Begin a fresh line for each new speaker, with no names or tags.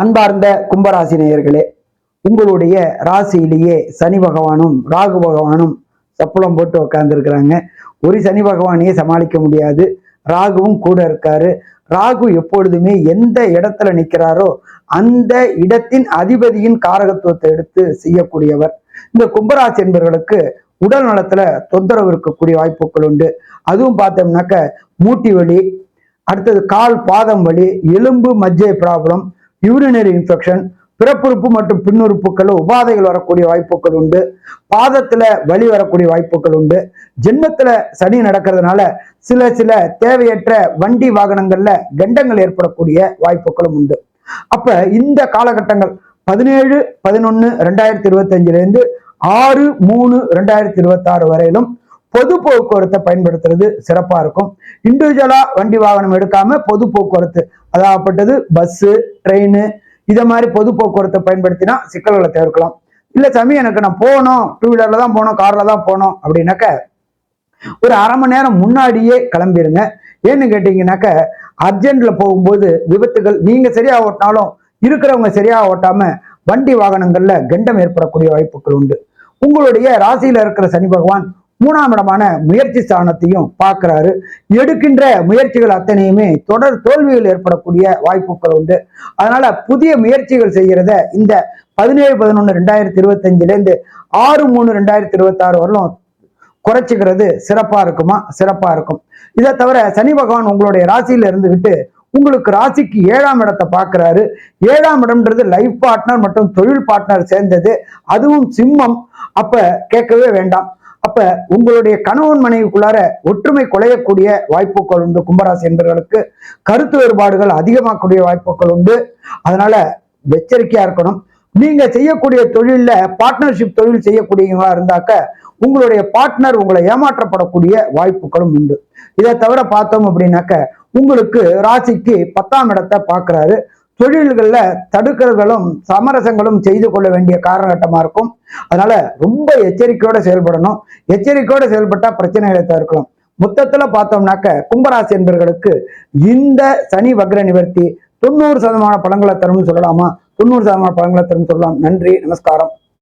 அன்பார்ந்த கும்பராசி நேயர்களே உங்களுடைய ராசியிலேயே சனி பகவானும் ராகு பகவானும் சப்பளம் போட்டு உட்காந்துருக்கிறாங்க ஒரு சனி பகவானையே சமாளிக்க முடியாது. ராகுவும் கூட இருக்காரு. ராகு எப்பொழுதுமே எந்த இடத்துல நிற்கிறாரோ அந்த இடத்தின் அதிபதியின் காரகத்துவத்தை எடுத்து செய்யக்கூடியவர். இந்த கும்பராசி என்பவர்களுக்கு உடல் நலத்துல தொந்தரவு இருக்கக்கூடிய வாய்ப்புகள் உண்டு. அதுவும் பார்த்தோம்னாக்க மூட்டி வலி அடுத்தது கால் பாதம் வலி எலும்பு மஜ்ஜை ப்ராப்ளம் யூரினரி இன்ஃபெக்ஷன் பிறப்புறுப்பு மற்றும் பின்னுறுப்புகளில் உபாதைகள் வரக்கூடிய வாய்ப்புகள் உண்டு. பாதத்துல வலி வரக்கூடிய வாய்ப்புகள் உண்டு. ஜென்மத்துல சனி நடக்கிறதுனால சில சில தேவையற்ற வண்டி வாகனங்கள்ல கண்டங்கள் ஏற்படக்கூடிய வாய்ப்புகளும் உண்டு. அப்ப இந்த காலகட்டங்கள் பதினேழு பதினொன்னு ரெண்டாயிரத்தி இருபத்தஞ்சிலேருந்து ஆறு மூணு ரெண்டாயிரத்தி இருபத்தாறு வரையிலும் பொது போக்குவரத்தை பயன்படுத்துறது சிறப்பா இருக்கும். இண்டிவிஜுவலா வண்டி வாகனம் எடுக்காம பொது போக்குவரத்து அதாகப்பட்டது பஸ்ஸு ட்ரெயின் இதை மாதிரி பொது போக்குவரத்தை பயன்படுத்தினா சிக்கல்களை தவிர்க்கலாம். இல்ல சாமி எனக்கு நான் போகணும் டூ வீலரில் தான் போகணும் காரில் தான் போகணும் அப்படின்னாக்க ஒரு அரை மணி நேரம் முன்னாடியே கிளம்பிடுங்க ஏன்னு கேட்டீங்கன்னாக்க அர்ஜென்ட்ல போகும்போது விபத்துகள் நீங்க சரியா ஓட்டினாலும் இருக்கிறவங்க சரியா ஓட்டாம வண்டி வாகனங்கள்ல கெண்டம் ஏற்படக்கூடிய வாய்ப்புகள் உண்டு. உங்களுடைய ராசியில இருக்கிற சனி பகவான் மூணாம் இடமான முயற்சி ஸ்தானத்தையும் பார்க்கிறாரு. எடுக்கின்ற முயற்சிகள் அத்தனையுமே தொடர் தோல்விகள் ஏற்படக்கூடிய வாய்ப்புகள் உண்டு. அதனால புதிய முயற்சிகள் செய்கிறத இந்த பதினேழு பதினொன்று ரெண்டாயிரத்தி இருபத்தஞ்சுல இருந்து ஆறு மூணு ரெண்டாயிரத்தி இருபத்தாறு வரலும் குறைச்சிக்கிறது சிறப்பா இருக்குமா? சிறப்பா இருக்கும். இதை தவிர சனி பகவான் உங்களுடைய ராசியில இருந்துக்கிட்டு உங்களுக்கு ராசிக்கு ஏழாம் இடத்தை பார்க்குறாரு. ஏழாம் இடம்ன்றது லைஃப் பார்ட்னர் மற்றும் தொழில் பார்ட்னர் சேர்ந்தது. அதுவும் சிம்மம். அப்ப கேட்கவே வேண்டாம். அப்ப உங்களுடைய கணவன் மனைவிக்குள்ளார ஒற்றுமை குலையக்கூடிய வாய்ப்புகள் உண்டு. கும்பராசி என்பவர்களுக்கு கருத்து வேறுபாடுகள் அதிகமாகக்கூடிய வாய்ப்புகள் உண்டு. அதனால எச்சரிக்கையா இருக்கணும். நீங்க செய்யக்கூடிய தொழில்ல பார்ட்னர்ஷிப் தொழில் செய்யக்கூடியவங்களா இருந்தாக்க உங்களுடைய பார்ட்னர் உங்களை ஏமாற்றப்படக்கூடிய வாய்ப்புகளும் உண்டு. இதை தவிர பார்த்தோம் அப்படின்னாக்க உங்களுக்கு ராசிக்கு பத்தாம் இடத்தை பார்க்கிறாரு. தொழில்கள்ல தடுக்கல்களும் சமரசங்களும் செய்து கொள்ள வேண்டிய காலகட்டமாக இருக்கும். அதனால ரொம்ப எச்சரிக்கையோட செயல்படணும். எச்சரிக்கையோட செயல்பட்டா பிரச்சனைகளை தவிர்க்கணும். மொத்தத்துல பார்த்தோம்னாக்க கும்பராசி என்பவர்களுக்கு இந்த சனி வக்ர நிவர்த்தி தொண்ணூறு சதமான பழங்களை தரும்னு சொல்லலாமா? தொண்ணூறு சதமான பழங்களை தரும் சொல்லலாம். நன்றி நமஸ்காரம்.